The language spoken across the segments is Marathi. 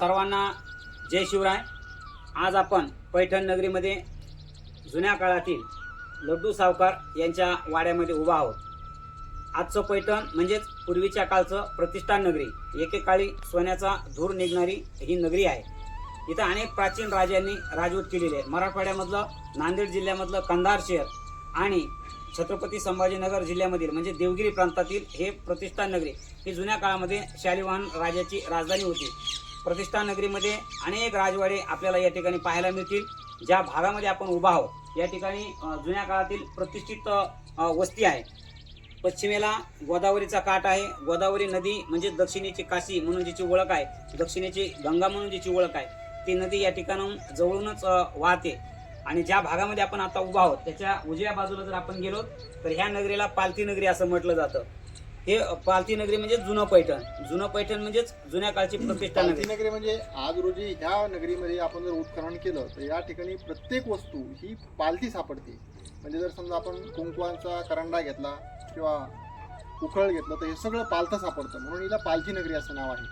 सर्वांना जय शिवराय. आज आपण पैठण नगरीमध्ये जुन्या काळातील लड्डू सावकार यांच्या वाड्यामध्ये उभा आहोत. आजचं पैठण म्हणजेच पूर्वीच्या काळचं प्रतिष्ठान नगरी एकेकाळी सोन्याचा धूर निघणारी ही नगरी आहे. इथं अनेक प्राचीन राजांनी राजवट केलेली आहे. मराठवाड्यामधलं नांदेड जिल्ह्यामधलं कंधार शहर आणि छत्रपती संभाजीनगर जिल्ह्यामधील म्हणजे देवगिरी प्रांतातील हे प्रतिष्ठान नगरी ही जुन्या काळामध्ये शालिवाहन राजाची राजधानी होती. प्रतिष्ठा नगरीमध्ये अनेक राजवाडे आपल्याला या ठिकाणी पाहायला मिळतील. ज्या भागामध्ये आपण उभा आहोत या ठिकाणी जुन्या काळातील प्रतिष्ठित वस्ती आहे. पश्चिमेला गोदावरीचा काठ आहे. गोदावरी नदी म्हणजे दक्षिणेची काशी म्हणून जिची ओळख आहे दक्षिणेची गंगा म्हणून जिची ओळख आहे. ती नदी या ठिकाणाहून जवळूनच वाहते. आणि ज्या भागामध्ये आपण आता उभा आहोत त्याच्या उजव्या बाजूला जर आपण गेलो तर ह्या नगरीला पालथी नगरी असं म्हटलं जातं. हे पालथी नगरी म्हणजे जुनं पैठण. जुनं पैठण म्हणजेच जुन्या काळची प्रतिष्ठान पालथी नगरी. नगरी म्हणजे आज रोजी ह्या नगरीमध्ये आपण जर उत्खनन केलं तर या ठिकाणी प्रत्येक वस्तू ही पालथी सापडते. म्हणजे जर समजा आपण कुंकवांचा करंडा घेतला किंवा उखळ घेतलं तर हे सगळं पालथं सापडतं. म्हणून हिला पालथी नगरी असं नाव आहे.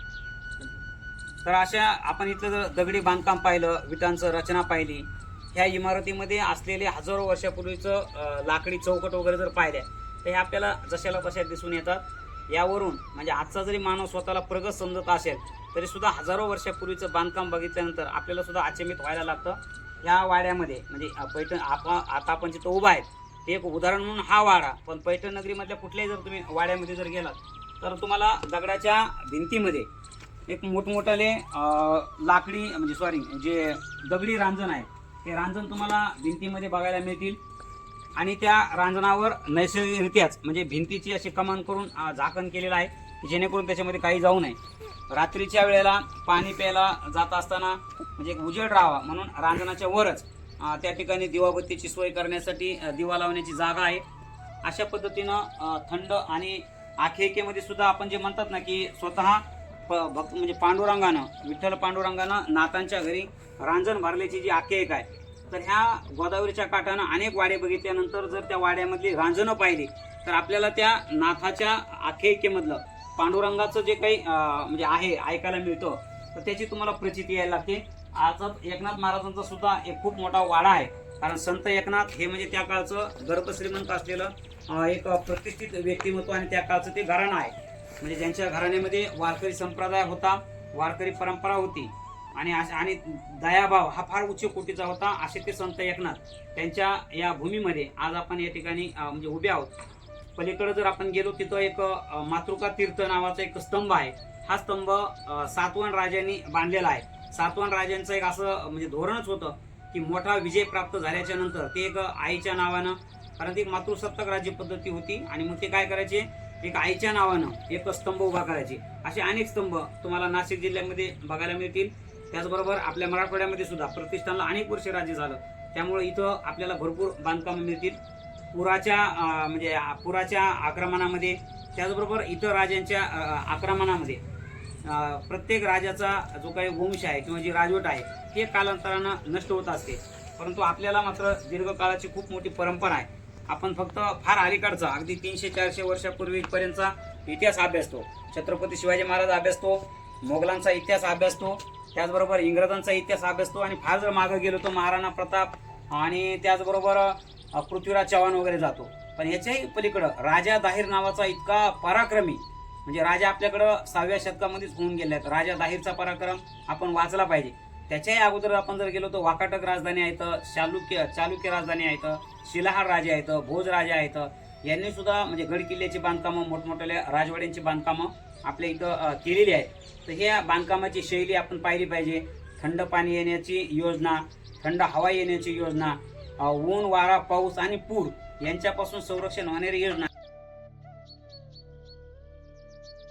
तर अशा आपण इथलं जर दगडी बांधकाम पाहिलं विटांचं रचना पाहिली ह्या इमारतीमध्ये असलेले हजारो वर्षापूर्वीचं लाकडी चौकट वगैरे जर पाहिल्या तर हे आपल्याला जशाला तशा दिसून येतात. यावरून म्हणजे आजचा जरी मानव स्वतःला प्रगत समजत असेल तरी सुद्धा हजारो वर्षापूर्वीचं बांधकाम बघितल्यानंतर आपल्याला सुद्धा अचंबित व्हायला लागतं. ह्या वाड्यामध्ये म्हणजे पैठण आपण आता आपण जिथं उभा आहेत ते एक उदाहरण म्हणून हा वाडा पण पैठण नगरीमधल्या कुठल्याही जर तुम्ही वाड्यामध्ये जर गेलात तर तुम्हाला दगडाच्या भिंतीमध्ये एक मोठमोठाले लाकडी म्हणजे सॉरी जे दगडी रांजण आहे ते रांजण तुम्हाला भिंतीमध्ये बघायला मिळतील. आणि त्या रांजणावर नैसर्गिकरित्याच म्हणजे भिंतीची अशी कमान करून झाकण केलेलं आहे की जेणेकरून त्याच्यामध्ये काही जाऊ नये. रात्रीच्या वेळेला पाणी प्यायला जात असताना म्हणजे एक उजेड राहावा म्हणून रांजणाच्या वरच त्या ठिकाणी दिवाबत्तीची सोय करण्यासाठी दिवा लावण्याची जागा आहे. अशा पद्धतीनं थंड आणि आखेकेमध्ये सुद्धा आपण जे म्हणतात ना की स्वतः प- भक्त म्हणजे पांडुरंगानं विठ्ठल पांडुरंगानं नातांच्या घरी रांजण भरल्याची जी आख्यायिका आहे तर ह्या गोदावरीच्या काठानं अनेक वाडे बघितल्यानंतर जर त्या वाड्यामधली रांजणं पाहिली तर आपल्याला त्या नाथाच्या आख्यायिकेमधलं पांडुरंगाचं जे काही म्हणजे आहे ऐकायला मिळतं तर त्याची तुम्हाला प्रचिती यायला लागते. आज एकनाथ महाराजांचा सुद्धा एक खूप मोठा वाडा आहे. कारण संत एकनाथ हे म्हणजे त्या काळचं गर्भश्रीमंत असलेलं एक प्रतिष्ठित व्यक्तिमत्व आणि त्या काळचं ते घराणं आहे. म्हणजे ज्यांच्या घराण्यामध्ये वारकरी संप्रदाय होता वारकरी परंपरा होती आणि अश- आणि दयाभाव हा फार उच्च कोटीचा होता असे ते संत एकनाथ त्यांच्या या भूमीमध्ये आज आपण या ठिकाणी म्हणजे उभे आहोत. पलीकडे जर आपण गेलो तिथं एक मातृका तीर्थ नावाचा एक स्तंभ आहे. हा स्तंभ सातवन राजांनी बांधलेला आहे. सातवन राजांचं एक असं म्हणजे धोरणच होतं की मोठा विजय प्राप्त झाल्याच्यानंतर ते एक आईच्या नावानं कारण ती एक मातृसत्ताक राज्य पद्धती होती आणि मग ते काय करायचे? एक आईच्या नावानं एक स्तंभ उभा करायचे. असे अनेक स्तंभ तुम्हाला नाशिक जिल्ह्यामध्ये बघायला मिळतील. त्याचबरोबर आपल्या मराठवाड्यामध्ये सुद्धा प्रतिष्ठानला अनेक वर्ष राज्य झालं. त्यामुळे इथं आपल्याला भरपूर बांधकामं मिळतील. पुराच्या म्हणजे पुराच्या आक्रमणामध्ये त्याचबरोबर इतर राजांच्या आक्रमणामध्ये प्रत्येक राजाचा जो काही वंश आहे किंवा जी राजवट आहे ते कालांतरानं नष्ट होत असते. परंतु आपल्याला मात्र दीर्घकाळाची खूप मोठी परंपरा आहे. आपण फक्त फार अलीकडचा अगदी तीनशे चारशे वर्षापूर्वीपर्यंतचा इतिहास अभ्यासतो. छत्रपती शिवाजी महाराज अभ्यासतो मोगलांचा इतिहास अभ्यासतो. त्याचबरोबर इंग्रजांचा इतिहास अभ्यासतो आणि फार जर मागं गेलो तर महाराणा प्रताप आणि त्याचबरोबर पृथ्वीराज चव्हाण वगैरे जातो. पण याच्याही पलीकडं राजा दाहीर नावाचा इतका पराक्रमी म्हणजे राजा आपल्याकडं सहाव्या शतकामध्येच होऊन गेले आहेत. राजा दाहीरचा पराक्रम आपण वाचला पाहिजे. त्याच्याही अगोदर आपण जर गेलो तर वाकाटक राजधानी आहेत चालुक्य चालुक्य राजधानी आहेत शिलाहार राजे आहेत भोज राजा आहेत यांनी सुद्धा म्हणजे गड किल्ल्याची बांधकामं मोठमोठ्या राजवाड्यांची बांधकामं आपल्या इथं केलेली आहेत. तर ह्या बांधकामाची शैली आपण पाहिली पाहिजे. थंड पाणी येण्याची योजना थंड हवा येण्याची योजना ऊन वारा पाऊस आणि पूर यांच्यापासून संरक्षण होणारी योजना.